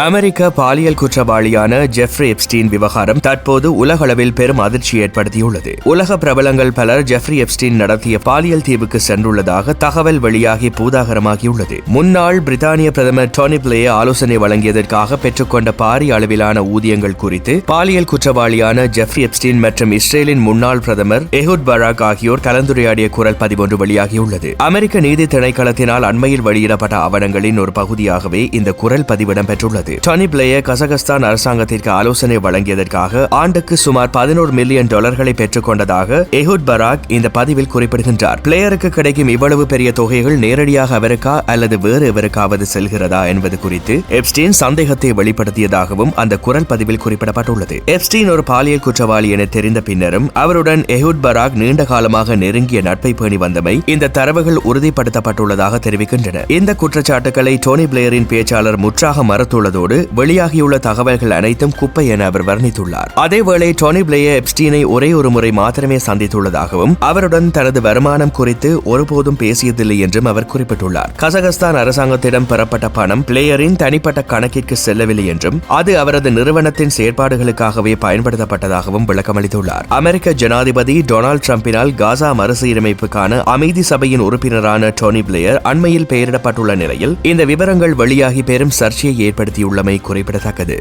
அமெரிக்க பாலியல் குற்றவாளியான Jeffrey Epstein விவகாரம் தற்போது உலகளவில் பெரும் அதிர்ச்சி ஏற்படுத்தியுள்ளது. உலக பிரபலங்கள் பலர் ஜெஃப்ரி எப்ஸ்டீன் நடத்திய பாலியல் தீவுக்கு சென்றுள்ளதாக தகவல் வெளியாகி பூதாகரமாகியுள்ளது. முன்னாள் பிரித்தானிய பிரதமர் டோனி பிளேயே ஆலோசனை வழங்கியதற்காக பெற்றுக்கொண்ட பாரிய அளவிலான ஊதியங்கள் குறித்து பாலியல் குற்றவாளியான ஜெஃப்ரி எப்ஸ்டீன் மற்றும் இஸ்ரேலின் முன்னாள் பிரதமர் எஹுட் பராக் ஆகியோர் கலந்துரையாடிய குரல் பதிவொன்று வெளியாகியுள்ளது. அமெரிக்க நீதி திணைக்களத்தினால் அண்மையில் வெளியிடப்பட்ட ஆவணங்களின் ஒரு பகுதியாகவே இந்த குரல் பதிவிடம் பெற்றுள்ளது. டொனி பிளேயர் கசகஸ்தான் அரசாங்கத்திற்கு ஆலோசனை வழங்கியதற்காக ஆண்டுக்கு சுமார் பதினோரு மில்லியன் டாலர்களை பெற்றுக் கொண்டதாக எஹுட் பராக் இந்த பதிவில் குறிப்பிடுகின்றார். பிளேயருக்கு கிடைக்கும் இவ்வளவு பெரிய தொகைகள் நேரடியாக அவருக்கா அல்லது வேறு எவருக்காவது செல்கிறதா என்பது குறித்து எப்ஸ்டீன் சந்தேகத்தை வெளிப்படுத்தியதாகவும் அந்த குரல் பதிவில் குறிப்பிடப்பட்டுள்ளது. எப்ஸ்டீன் ஒரு பாலியல் குற்றவாளி என தெரிந்த பின்னரும் அவருடன் எஹுட் பராக் நீண்ட காலமாக நெருங்கிய நட்பை பேணி வந்தமை இந்த தரவுகள் உறுதிப்படுத்தப்பட்டுள்ளதாக தெரிவிக்கின்றன. இந்த குற்றச்சாட்டுகளை டோனி பிளேயரின் பேச்சாளர் முற்றாக மறுத்துள்ளது. மறுத்துள்ளதோடு வெளியாகியுள்ள தகவல்கள் அனைத்தும் குப்பை என அவர் வர்ணித்துள்ளார். அதேவேளை டோனி பிளேயர் எப்ஸ்டீனை ஒரே ஒரு முறை மாத்திரமே சந்தித்துள்ளதாகவும் அவருடன் தனது வருமானம் குறித்து ஒருபோதும் பேசியதில்லை என்றும் அவர் குறிப்பிட்டுள்ளார். கசகஸ்தான் அரசாங்கத்திடம் பெறப்பட்ட பணம் பிளேயரின் தனிப்பட்ட கணக்கிற்கு செல்லவில்லை என்றும் அது அவரது நிறுவனத்தின் செயற்பாடுகளுக்காகவே பயன்படுத்தப்பட்டதாகவும் விளக்கமளித்துள்ளார். அமெரிக்க ஜனாதிபதி டொனால்டு டிரம்பினால் காசா மறுசீரமைப்புக்கான அமைதி சபையின் உறுப்பினரான டோனி பிளேயர் அண்மையில் பெயரிடப்பட்டுள்ள நிலையில் இந்த விவரங்கள் வெளியாகி பெரும் சர்ச்சையை ஏற்படுத்தியுள்ளமை குறிப்பிடத்தக்கது